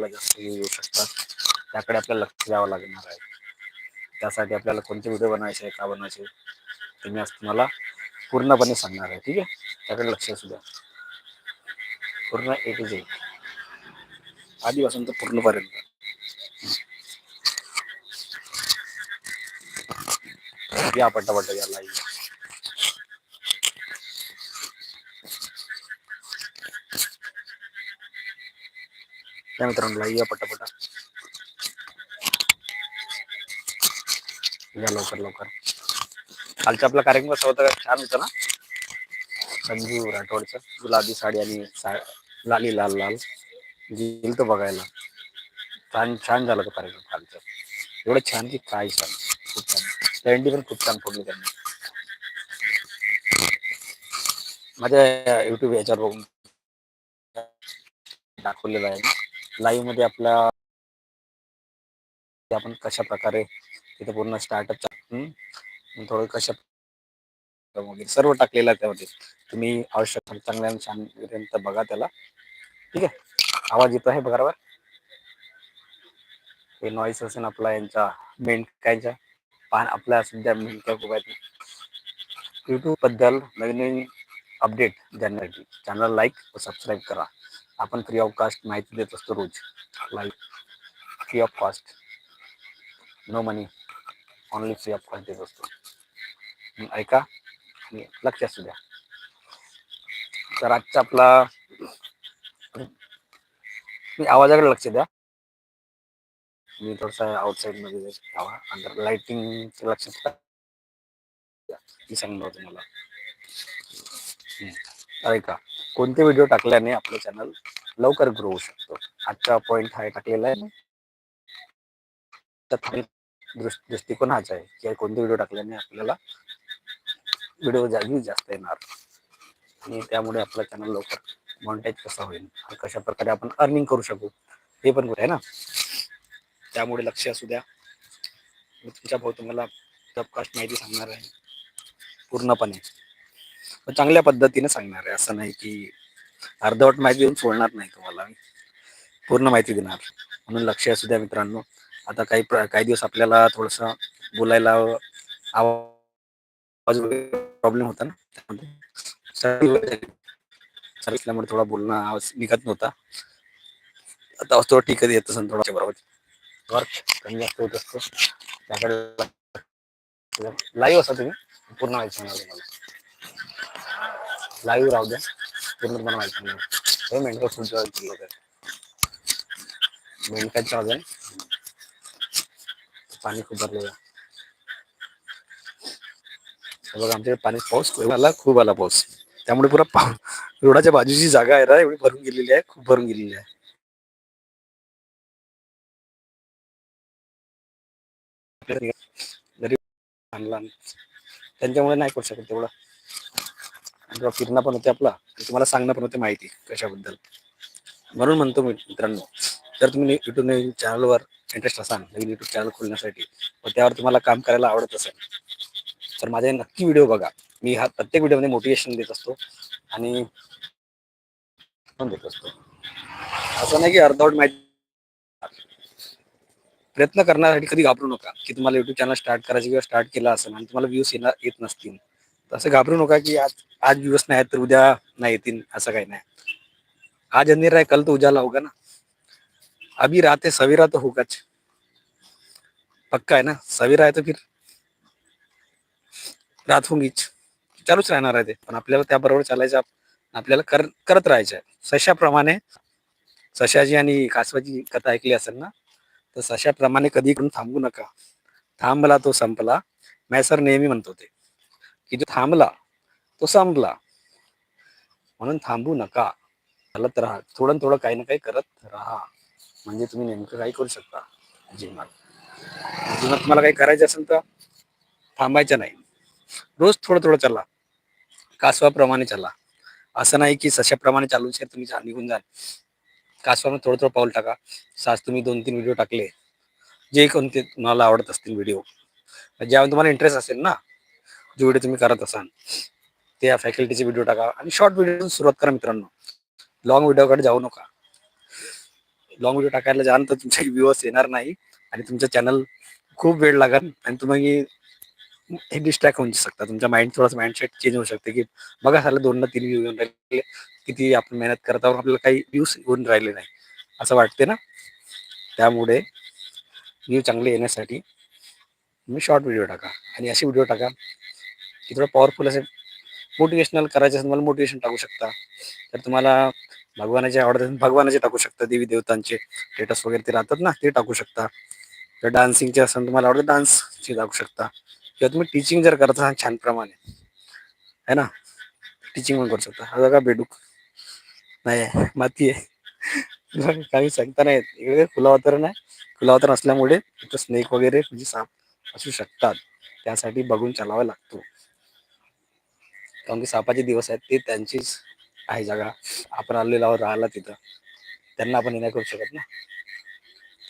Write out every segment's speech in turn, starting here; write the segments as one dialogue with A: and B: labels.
A: आपल्याला जास्त व्ह्यू येऊ शकतात त्याकडे आपल्याला लक्ष द्यावं लागणार आहे. त्यासाठी आपल्याला कोणते व्हिडिओ बनवायचे आहे का बनवायचे ते मी आज तुम्हाला पूर्णपणे सांगणार आहे ठीक आहे? त्याकडे लक्ष असू द्या. पूर्ण एक जे आधीपासून तर पूर्णपर्यंत. या पटापट या लाईव्ह त्या मित्रांनो लाईव्ह या पटापटा. या लवकर लवकर. कालचा आपला कार्यक्रम कसा होता? छान होता ना? संजू राठोडचं. गुलाबी साडी आणि सा लाली लाल लाल. गेल तर बघायला. छान छान झालं तो कार्यक्रम कालचा. एवढं छान की काय छान खूप छान. ट्रेंडी पण खूप छान फोडली त्यांनी. माझ्या युट्यूब याच्यावर बघून दाखवलेलं आहे. लाईव्हमध्ये आपला आपण कशा प्रकारे तिथे पूर्ण स्टार्टअप थोडं कशा वगैरे सर्व टाकलेलं त्यामध्ये. तुम्ही आवश्यक चांगल्या छान बघा त्याला. ठीक आहे? आवाज येतो आहे बरोबर? हे नॉईस असेल आपला यांचा मेंढक्यांच्या पान आपल्या सध्या मेंढक्या खूप आहेत. युट्यूबबद्दल नवीन नवीन अपडेट देण्यासाठी चॅनल लाईक व सबस्क्राईब करा. आपण फ्री ऑफ कास्ट माहिती देत असतो रोज. Like free of cost no money only free of cost देत असतो. ऐका. लक्ष असू द्या. तर आजचा आपला मी आवाजाकडे लक्ष द्या. मी थोडसा आउटसाईडमध्ये जावा अंदर लाइटिंग लक्ष मी सांगणार तुम्हाला. ऐका. कोणते व्हिडिओ टाकल्याने आपलं चॅनल लवकर ग्रो होऊ शकतो? आजचा पॉइंट हा टाकलेला आहे. तर दृष्टिकोन हाच आहे की कोणते व्हिडिओ टाकल्याने आपल्याला व्हिडिओ जागी जास्त येणार. आणि त्यामुळे आपलं चॅनल लवकर मॉनिटाईज कसा होईल कशा प्रकारे आपण अर्निंग करू शकू हे पण आहे ना? त्यामुळे लक्ष असू द्या. मी तुमच्या भाऊ तुम्हाला सबकास्ट माहिती सांगणार आहे. पूर्णपणे. चांगल्या पद्धतीने सांगणार आहे. असं नाही की अर्धवट माहिती देऊन सोडणार नाही तुम्हाला. पूर्ण माहिती देणार. म्हणून लक्ष असू द्या मित्रांनो. आता काही काही दिवस आपल्याला थोडस बोलायला आवाज प्रॉब्लेम होता ना. त्यामध्ये असल्यामुळे थोडा बोलणं आवाज निघत नव्हता. आता थोडं ठीक येत असेल थोडा बरोबर. वर्क कमी जास्त होत असतो. त्याकडे लाईव्ह असा तुम्ही. पूर्ण माहिती सांगा तुम्हाला. लाईव्ह राहू द्या. पूर्णपणे माहिती नाही. हे मेंढकं खूप लोक आहेत अजून पाणी खूप भरलेलं बघा आमच्या पाणी पाऊस आला खूप आला पाऊस. त्यामुळे पुरा पाऊस रोडाच्या बाजूची जागा आहे ना एवढी भरून गेलेली आहे खूप भरून गेलेली आहे. जरी त्यांच्यामुळे नाही करू शकत तेवढं आणि फिरणं पण होते आपला. तुम्हाला सांगणं पण होते माहिती कशाबद्दल. म्हणून म्हणतो मी मित्रांनो जर तुम्ही युट्यूब चॅनलवर इंटरेस्ट असाल नवीन युट्यूब चॅनल खोलण्यासाठी व त्यावर तुम्हाला काम करायला आवडत असेल तर माझे नक्की व्हिडिओ बघा. मी हा प्रत्येक व्हिडिओमध्ये मोटिवेशन देत असतो आणि देत असतो. असं नाही की अर्धवट माहिती प्रयत्न करण्यासाठी कधी घाबरू नका की तुम्हाला युट्यूब चॅनल स्टार्ट करायचं किंवा स्टार्ट केला असेल आणि तुम्हाला व्ह्यूज येणार येत नसतील. तसं घाबरू नका की आज आज दिवस नाही तर उद्या नाही येतील असं काही नाही. आज अंधेर आहे कल तो उजाला होगा ना. अभी रात सवेरा तो होगाच पक्का आहे ना? सवेरा आहे तर फिर रात होगीच चालूच राहणार आहे ते. पण आपल्याला त्याबरोबर चालायचं आपल्याला कर करत राहायचं आहे. सशाप्रमाणे सशाची आणि कासवाची कथा ऐकली असेल ना तर सशाप्रमाणे कधी करून थांबू नका. थांबला तो संपला. मॅसर नेहमी म्हणतो ते की जो थांबला तो संपला. म्हणून थांबू नका. चालत राहा. थोडं थोडं काही ना काही करत राहा. म्हणजे तुम्ही नेमकं काही करू शकता. जीवनात. जीवनात तुम्हाला काही करायचं असेल तर थांबायचं नाही. रोज थोडं थोडं चला. कासवाप्रमाणे चला. असं नाही की सशाप्रमाणे चालू शकेल तुम्ही निघून जाल कासवामध्ये थोडं थोडं पाऊल टाका. सास तुम्ही दोन तीन व्हिडिओ टाकले. जे कोणते तुम्हाला आवडत असतील व्हिडिओ ज्यावर तुम्हाला इंटरेस्ट असेल ना जेवढे तुम्ही करत असाल त्या फॅकल्टीचे व्हिडिओ टाका आणि शॉर्ट व्हिडिओ सुरुवात करा मित्रांनो. लॉंग व्हिडिओकडे जाऊ नका. लॉंग व्हिडिओ टाकायला जाल तर तुमचे व्ह्यूअर्स येणार नाही आणि तुमचं चॅनल खूप वेळ लागेल आणि तुम्ही हे डिस्ट्रॅक्ट होऊ शकता. तुमच्या माइंड थोडासा माइंडसेट चेंज होऊ शकते की बघा झालं दोन ना तीन व्ह्यू येऊन राहिले. किती आपण मेहनत करत आहोत आपल्याला काही व्ह्यूज येऊन राहिले नाही. असं वाटते ना? त्यामुळे व्ह्यू चांगले येण्यासाठी तुम्ही शॉर्ट व्हिडिओ टाका आणि असे व्हिडिओ टाका. की थोडं पॉवरफुल असे मोटिवेशनल करायचे असेल तुम्हाला मोटिवेशन टाकू शकता. तर तुम्हाला भगवानाचे आवडत भगवानाचे टाकू शकता देवी देवतांचे. स्टेटस वगैरे ते राहतात ना ते टाकू शकता. तर डान्सिंगचे असेल तुम्हाला आवडतं डान्सचे टाकू शकता. किंवा तुम्ही टीचिंग जर करत असाल छान प्रमाणे है ना? टीचिंग पण करू शकता. हा का बेडूक. नाही आहे, माती आहे. काही सांगता नाही इकडे खुला वातावरण आहे. खुला वातावरण असल्यामुळे तिथं स्नेक वगैरे म्हणजे साप असू शकतात. त्यासाठी बघून चालावा लागतो. कारण की सापाचे दिवस आहेत ते त्यांचीच आहे जागा. आपण आलेलो आहोत राहिला तिथं. त्यांना आपण हे नाही करू शकत ना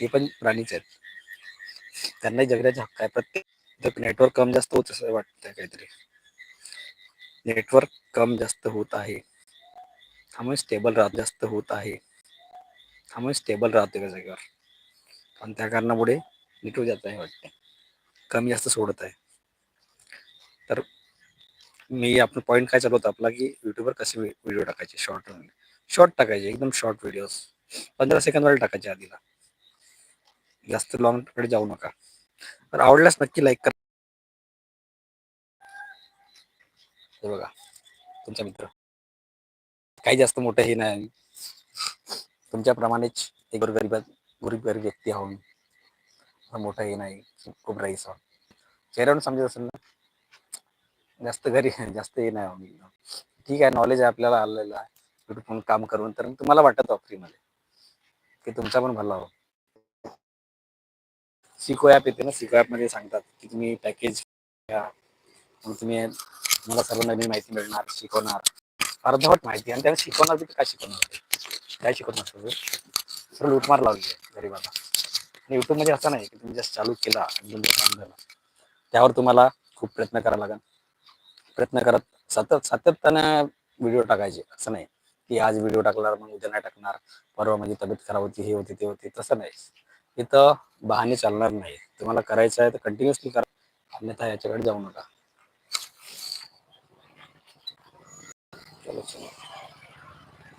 A: ते पण प्राणीच आहेत. त्यांनाही जगण्याचा हक्क आहे. प्रत्येक नेटवर्क कम जास्त होत असं वाटतं काहीतरी. नेटवर्क कम जास्त होत आहे. त्यामुळे स्टेबल राहत जास्त होत आहे. त्यामुळे स्टेबल राहते का जागेवर? पण त्या कारणामुळे निटू जात आहे वाटते कमी जास्त सोडत आहे. तर मी आपलं पॉईंट काय चालू होता आपला की युट्यूबवर कसे व्हिडिओ टाकायचे शॉर्ट शॉर्ट टाकायचे, एकदम शॉर्ट व्हिडिओज पंधरा सेकंदवर टाकायचे आधीला. जास्त लॉंग कडे जाऊ नका. तर आवडल्यास नक्की लाईक करा. बघा, तुमचा मित्र. काही जास्त मोठं हे नाही. तुमच्याप्रमाणेच एक गरीब गरीब गरीब व्यक्ती आहोत फार मोठं हे नाही, खूप राईस आहोत चेहऱ्यावरून समजत असेल ना? जास्त घरी जास्त हे नाही ठीक आहे नॉलेज आहे आपल्याला आलेलं आहे. युट्यूब काम करून तर तुम्हाला वाटत फ्रीमध्ये की तुमचा पण भला हो. सिको ॲप येते ना सिको ॲपमध्ये सांगतात की तुम्ही पॅकेज घ्या. मग तुम्ही मला सर्व नवीन माहिती मिळणार शिकवणार. अर्धवट माहिती आणि त्यांना शिकवणार बी काय शिकवणार? काय शिकवत नसतं ते? सर्व लूटमार लावली आहे गरीबाला. आणि युट्यूबमध्ये असं नाही की तुम्ही जस्ट चालू केला आणि तुमचं काम झालं. त्यावर तुम्हाला खूप प्रयत्न करावा लागेल. प्रयत्न करत सतत सातत्यानं व्हिडिओ टाकायचे असं नाही की आज व्हिडिओ टाकणार मग उद्या नाही टाकणार परवा माझी तब्येत खराब होती हे होते ते होते तसं नाही. इथं बहाने चालणार नाही. तुम्हाला करायचं आहे तर कंटिन्युअसली करा. अन्यथा याच्याकडे जाऊ नका.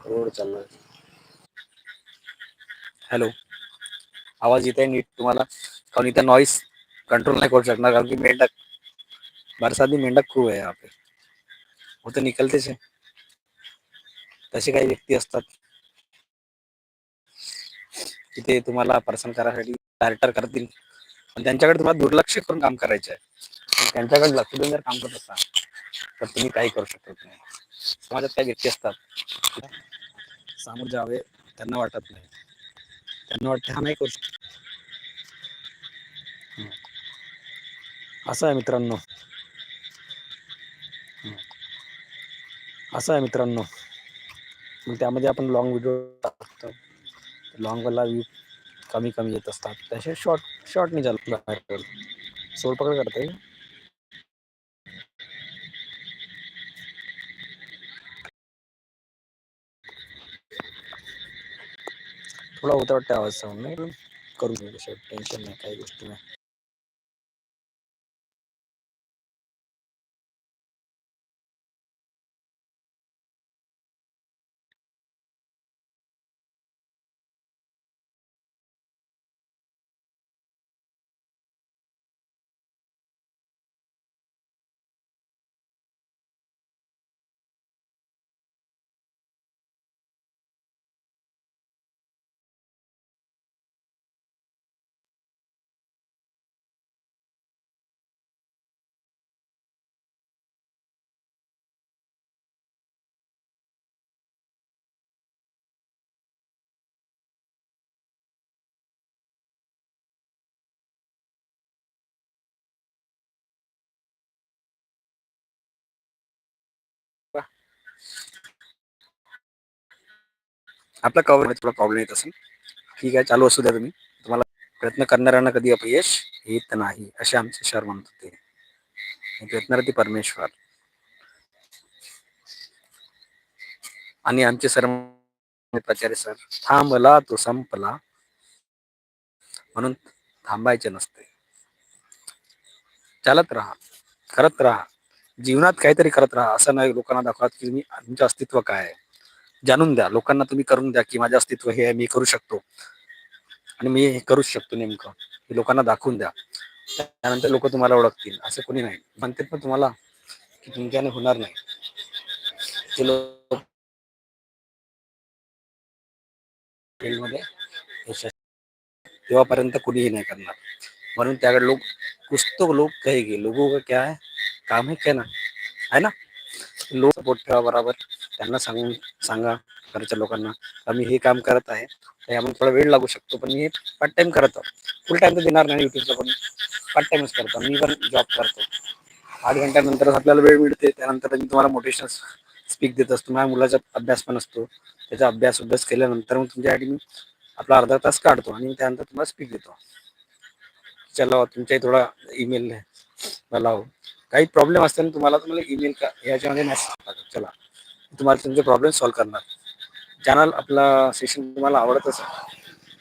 A: रोड चालणार. हॅलो. आवाज येत आहे नीट तुम्हाला? कारण इथं नॉईस कंट्रोल नाही करू शकणार कारण की मेंढक बरसाती मेंढक खूप आहे यहाँ पे. वो तो निकलतेच आहे. तसे काही व्यक्ती असतात. की ते तुम्हाला पर्सन करायसाठी डायरेक्टर करतील. पण त्यांच्याकडे तुम्हाला दुर्लक्ष करून काम करायचं आहे त्यांच्याकडे लक्ष देऊन जर काम करत असाल तर तुम्ही काही करू शकत नाही. समाजात काही व्यक्ती असतात सामोर जावे त्यांना वाटत नाही. त्यांना वाटतं हा नाही करू शकत. असं आहे मित्रांनो. असं आहे मित्रांनो. मग त्यामध्ये आपण लॉंग व्हिडिओ टाकतो. लॉंगवाला व्ह्यू कमी कमी येत असतात. त्याशिवाय शॉर्ट शॉर्टने चालू सोड पकड करते थोडा होता वाटतं आवाज साऊंड नाही करू घेऊ टेन्शन नाही काही गोष्टी नाही. आपला कवर थोडा प्रॉब्लेम येत असेल. ठीक आहे चालू असू द्या तुम्ही. तुम्हाला प्रयत्न करणाऱ्यांना कधी अपयश येत नाही असे आमचे शहर म्हणत होते. प्रयत्न प्रयत्नार्थी परमेश्वर. आणि आमचे सर प्राचार्य सर थांबला तो संपला. म्हणून थांबायचे नसते. चालत राहा करत राहा. जीवनात काहीतरी करत राहा. असं नाही लोकांना दाखवा की तुम्ही तुमचं अस्तित्व काय आहे. जाणून द्या. लोकांना तुम्ही करून द्या की माझं अस्तित्व हे आहे मी करू शकतो. आणि मी हे करूच शकतो नेमकं. हे लोकांना दाखवून द्या. त्यानंतर लोक तुम्हाला ओळखतील. असं कोणी नाही. म्हणतात पण तुम्हाला की तुमच्याने होणार नाही. ते लोक तेव्हापर्यंत कुणीही नाही करणार. म्हणून त्याकडे लोक कुछ तो लोग कहेगे लोगों का क्या है काम है क्या ना? है ना? लोक सपोर्ट ठेवा बरोबर. त्यांना सांगून सांगा घरच्या लोकांना. आम्ही हे काम करत आहे. थोडा वेळ लागू शकतो, पण मी पार्ट टाइम करतो फुल टाइम तर देणार नाही युट्यूबचा पण. पार्ट टाइमच करतो. मी पण जॉब करतो. आठ घंट्यानंतर आपल्याला वेळ मिळते. त्यानंतर मी तुम्हाला मोटिवेशन स्पीक देत असतो. माझ्या मुलाचा अभ्यास पण असतो. त्याचा अभ्यास अभ्यास केल्यानंतर मग तुमच्यासाठी मी आपला अर्धा तास काढतो आणि त्यानंतर तुम्हाला स्पीक देतो. चला, तुमच्याही थोडा ईमेल मला काही प्रॉब्लेम असताना तुम्हाला तुम्हाला ईमेल का याच्यामध्ये मेसेज टाका. चला. तुम्हाला तुमचे प्रॉब्लेम सॉल्व्ह करणार. चॅनल आपला सेशन तुम्हाला आवडत असेल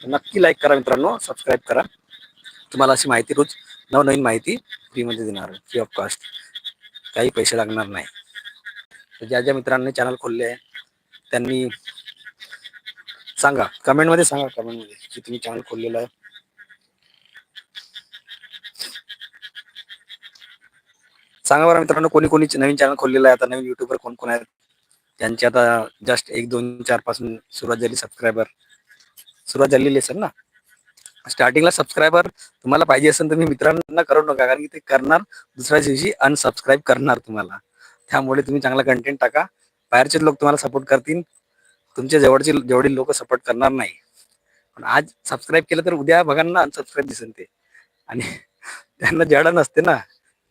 A: तर नक्की लाईक करा मित्रांनो. सबस्क्राईब करा. तुम्हाला अशी माहिती रोज नवनवीन माहिती फ्रीमध्ये देणार फ्री ऑफ कॉस्ट काही पैसे लागणार नाही. तर ज्या ज्या मित्रांनी चॅनल खोलले आहे त्यांनी सांगा. कमेंटमध्ये सांगा. कमेंटमध्ये की तुम्ही चॅनल खोललेलं आहे. सांगा बरं मित्रांनो कोणी कोणी नवीन चॅनल खोललेलं आहे? आता नवीन युट्यूबर कोण कोण आहेत? त्यांची आता जस्ट एक दोन चारपासून सुरुवात झाली सबस्क्रायबर सुरुवात झालेली असेल ना? स्टार्टिंगला सबस्क्रायबर तुम्हाला पाहिजे असेल तर मी मित्रांना करू नका कारण की ते करणार दुसऱ्या दिवशी अनसबस्क्राईब करणार तुम्हाला. त्यामुळे तुम्ही चांगला कंटेंट टाका. बाहेरचे लोक तुम्हाला सपोर्ट करतील. तुमच्या जवळचे जेवढे लोक सपोर्ट करणार नाही. पण आज सबस्क्राईब केलं तर उद्या बघांना अनसबस्क्राईब दिसेल ते. आणि त्यांना जड नसते ना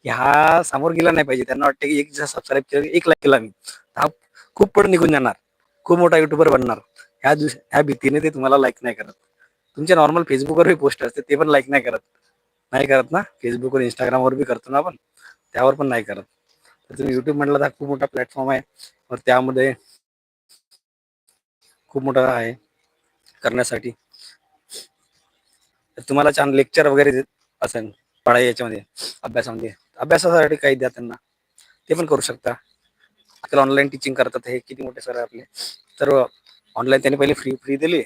A: की हा समोर गेला नाही पाहिजे. त्यांना वाटतं की एक सबस्क्राईब केलं एक लाईक केला मी. हा खूप पण निघून जाणार. खूप मोठा युट्यूबर बनणार. ह्या दिवस ह्या भीतीने ते तुम्हाला लाईक नाही करत. तुमच्या नॉर्मल फेसबुकवर पोस्ट असते ते पण लाईक नाही करत. नाही करत ना? फेसबुकवर इंस्टाग्रामवर बी करतो ना आपण. त्यावर पण नाही करत. तर तुम्ही युट्यूब म्हटलं तर खूप मोठा प्लॅटफॉर्म आहे. तर त्यामध्ये खूप मोठा आहे करण्यासाठी. तुम्हाला छान लेक्चर वगैरे असेल पढाई याच्यामध्ये अभ्यासामध्ये. अभ्यासासाठी काही द्या त्यांना. ते पण करू शकता. आपल्याला ऑनलाईन टीचिंग करतात हे किती मोठे सर आहे आपले. तर ऑनलाईन त्यांनी पहिले फ्री फ्री दिली.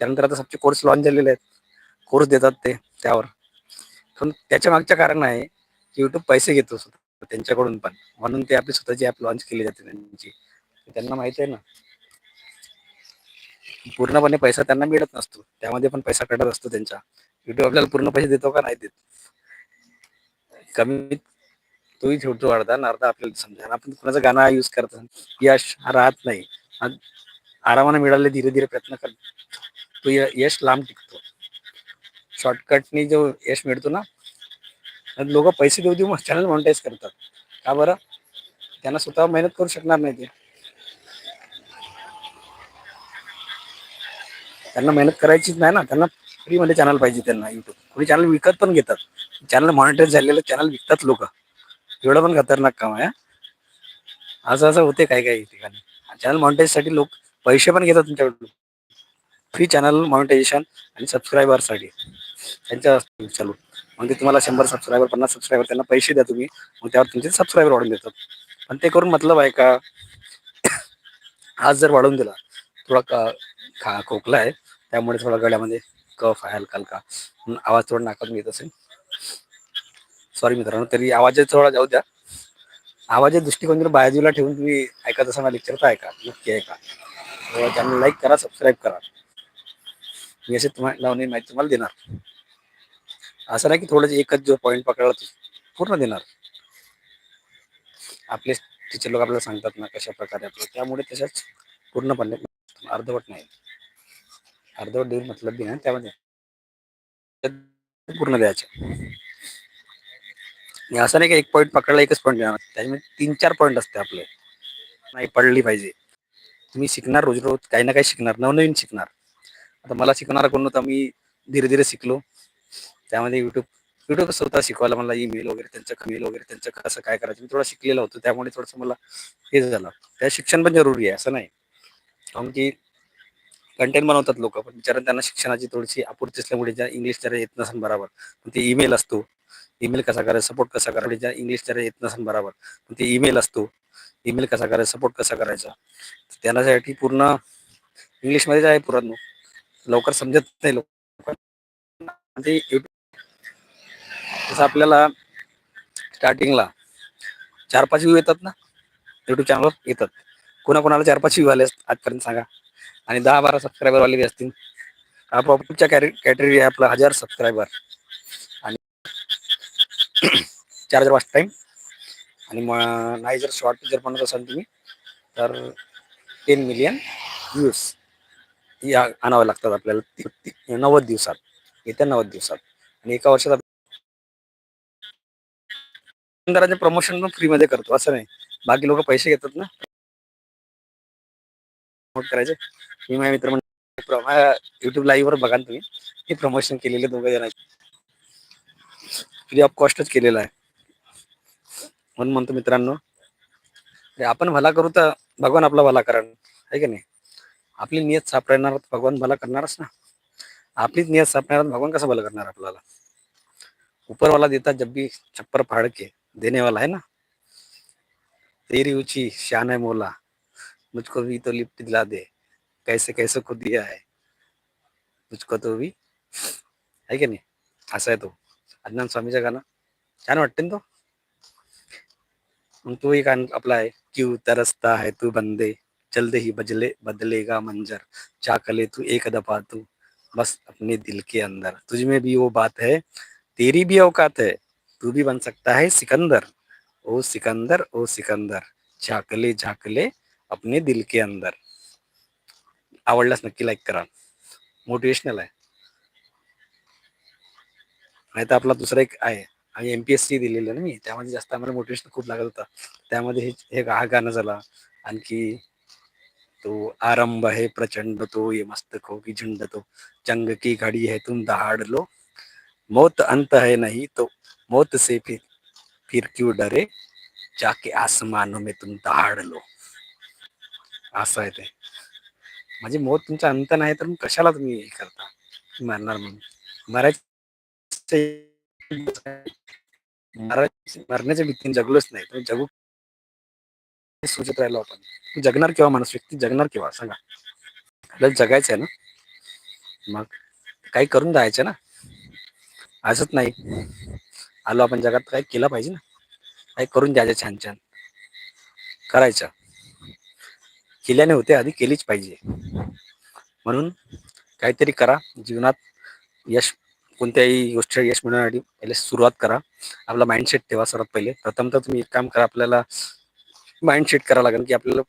A: त्यानंतर आता सबचे कोर्स लॉन्च झालेले आहेत. कोर्स देतात ते त्यावर. पण त्याच्या मागच्या कारण आहे की युट्यूब पैसे घेतो त्यांच्याकडून पण. म्हणून ते आपली स्वतःची ॲप लॉन्च केली जाते त्यांची. त्यांना माहिती आहे ना. पूर्णपणे पैसा त्यांना मिळत नसतो. त्यामध्ये पण पैसा कटत असतो त्यांचा. युट्यूब आपल्याला पूर्ण पैसे देतो का? नाही देत. कमी तोही ठेवतो अर्धा आणि अर्धा आपल्याला समजा आपण कुणाचं गाणं यूज करतो यश हा राहत नाही. आरामाने मिळाले धीरे धीरे प्रयत्न कर. तो यश लांब टिकतो. शॉर्टकटनी जो यश मिळतो ना लोक पैसे देऊ देऊ मग चॅनल मॉनिटाईज करतात. का बरं? त्यांना स्वतः मेहनत करू शकणार नाही ते. त्यांना मेहनत करायचीच नाही ना. त्यांना फ्रीमध्ये चॅनल पाहिजे त्यांना युट्यूब कोणी चॅनल विकत पण घेतात. चॅनल मॉनिटाईज झालेलं चॅनल विकतात लोक. एवढं पण खतरनाक काम आहे असं असं होते काही काही ठिकाणी. चॅनल मॉनिटाईजसाठी लोक पैसे पण घेतात तुमच्याकडून. फ्री चॅनल मॉनिटायझेशन आणि सबस्क्रायबरसाठी त्यांच्या चालू. मग ते तुम्हाला शंभर सबस्क्रायबर पन्नास सबस्क्रायबर त्यांना पैसे द्या तुम्ही. मग त्यावर तुमचे सबस्क्रायबर वाढून देतात. पण ते करून मतलब आहे का? आज जर वाढवून दिला थोडा का खा खोकला आहे. त्यामुळे थोडा गळ्यामध्ये कफ आहे हलका हलका. आवाज थोडा नाकातून येत असेल. सॉरी मित्रांनो तरी आवाज थोडा जाऊ द्या. आवाज दृष्टिकोन जर बाजूला ठेवून तुम्ही ऐकत असाल लेक्चर तर ऐका नक्की ऐका. चॅनल लाईक करा सबस्क्राईब करा. मी असे तुम्हाला नवीन माहिती तुम्हाला देणार. असं नाही की थोडं एकच जो पॉईंट पकडला पूर्ण देणार. आपले टीचर लोक आपल्याला सांगतात ना कशा प्रकारे आपलं. त्यामुळे तशाच पूर्णपणे अर्धवट नाही. अर्धवट देऊन मतलब बी त्यामध्ये. पूर्ण द्यायचे. असं नाही की एक पॉईंट पकडला एकच पॉईंट देणार त्याच्यामध्ये तीन चार पॉईंट असते आपले. नाही पडली पाहिजे. तुम्ही शिकणार रोज रोज काही ना काही शिकणार. नवनवीन शिकणार. आता मला शिकणारा कोण नव्हता मी धीरे धीरे शिकलो. त्यामध्ये युट्यूब युट्यूब स्वतः शिकवायला मला ईमेल वगैरे त्यांचं मेल वगैरे त्यांचं कसं काय करायचं मी थोडं शिकलेलं होतं. त्यामुळे थोडंसं मला हे झालं. त्या शिक्षण पण जरुरी आहे असं नाही. कारण की कंटेंट बनवतात लोक पण बिचारा त्यांना शिक्षणाची थोडीशी आपूर्ती असल्यामुळे ज्या इंग्लिश त्याला येत नसेल बरोबर पण ते ईमेल असतो. ईमेल कसा करायचा सपोर्ट कसा करायचा ज्या इंग्लिश त्याला येत नसेल बरोबर पण ते ईमेल असतो. ईमेल कसा करायचा सपोर्ट कसा करायचा त्यासाठी पूर्ण इंग्लिशमध्येच आहे पुराण लवकर समजत नाही लोक ते जसं आपल्याला स्टार्टिंगला चार पाच व्ह्यू येतात ना युट्यूब चॅनलवर येतात. कोणाकोणाला चार पाच व्ह्यू आले आजपर्यंत सांगा. आणि दहा बारा सबस्क्रायबर वाले बी असतील. हा कॅटेगरी आहे आपला हजार सबस्क्रायबर आणि चार हजार वाच टाईम आणि मग नाही जर शॉर्ट जर बनवत असाल तुम्ही तर टेन मिलियन व्ह्यूज या आणावं लागतात आपल्याला नव्वद दिवसात. येत्या नव्वद दिवसात. आणि एका वर्षात आपण प्रमोशन पण फ्रीमध्ये करतो. असं नाही. बाकी लोक पैसे घेतात ना. प्रमोट करायचे. मी माझ्या मित्र युट्यूब लाईव्ह वर बघा तुम्ही. हे प्रमोशन केलेले दोघं जण फ्री ऑफ कॉस्टच केलेलं आहे. म्हणून म्हणतो मित्रांनो आपण भला करू तर भगवान आपला भला करा आहे की नाही? आपली नियत साफ राहणार भगवान भला करणारच ना. आपलीच नियत सापडणार भगवान कसं भलं करणार आपल्याला? ऊपर वाला देता जब भी छप्पर फाडके देने वाला है ना? तेरी उची शान है मोला. मुझको भी तो लिफ्ट दिला दे। कैसे कैसे को दिया है? मुझको तो भी। है की नाही? असं आहे तो। अज्ञान स्वामीचं गाणं छान वाटते ना तो। तो एक आपला आहे क्यू तरसता है तू बंदे? जल्द ही बजले, बदलेगा मंजर। चाकले तू एक दफ़ा तू। बस अपने दिल के अंदर। तुझ में भी वो बात है। तेरी भी औकात है। तू भी बन सकता है सिकंदर। ओ सिकंदर ओ सिकंदर। झाकले झाकले। अपने दिल के अंदर. आवडल्यास नक्की लाईक करा. मोटिवेशनल आहे. नाही तर आपला दुसरा एक आहे. आणि एम पी एस सी दिलेलं ना मी त्यामध्ये जास्त आम्हाला मोटिवेशन खूप लागत होता. त्यामध्ये हे हा गाणं झाला. आणखी तो आरंभ आहे प्रचंड तो ये मस्तक की झुंड तो. जंग की घड़ी है तुम दहाड़ लो. मौत अंत है नहीं तो मौत से फिर फिर क्यों डरे? जाके आसमानों में तुम दहाड़ लो. असं आहे ते. माझी मौत तुमचा अंत नाही तर मग कशाला तुम्ही हे करता? मरणार म्हणून. मरायचं मरण्याच्या भीतीने जगलोच नाही तर जगू सूचित राहिलो आपण. जगणार केव्हा माणूस व्यक्ती जगणार केव्हा? सांगा. आपल्याला जगायचं आहे ना? मग काही करून जायचं ना? असंच नाही. आलो आपण जगात काही केलं पाहिजे ना? काही करून द्यायचं छान छान करायचं. केल्याने होते आधी केलीच पाहिजे. म्हणून काहीतरी करा जीवनात यश कोणत्याही गोष्ट यश मिळवण्यासाठी पहिले सुरुवात करा. आपला माइंडसेट ठेवा सर्वात पहिले. प्रथम तर तुम्ही एक काम करा आपल्याला माइंडसेट करावं लागेल की आपल्याला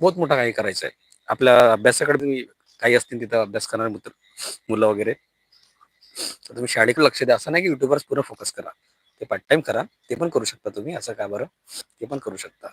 A: बहुत मोठा काही करायचं आहे. आपल्या अभ्यासाकडे तुम्ही काही असतील तिथं अभ्यास करणारे मित्र मुलं वगैरे तर तुम्ही शाळेकडे लक्ष द्या. असं नाही की युट्यूबवर पूर्ण फोकस करा. ते पार्ट टाइम करा. ते पण करू शकता तुम्ही. असं का बरं? ते पण करू शकता.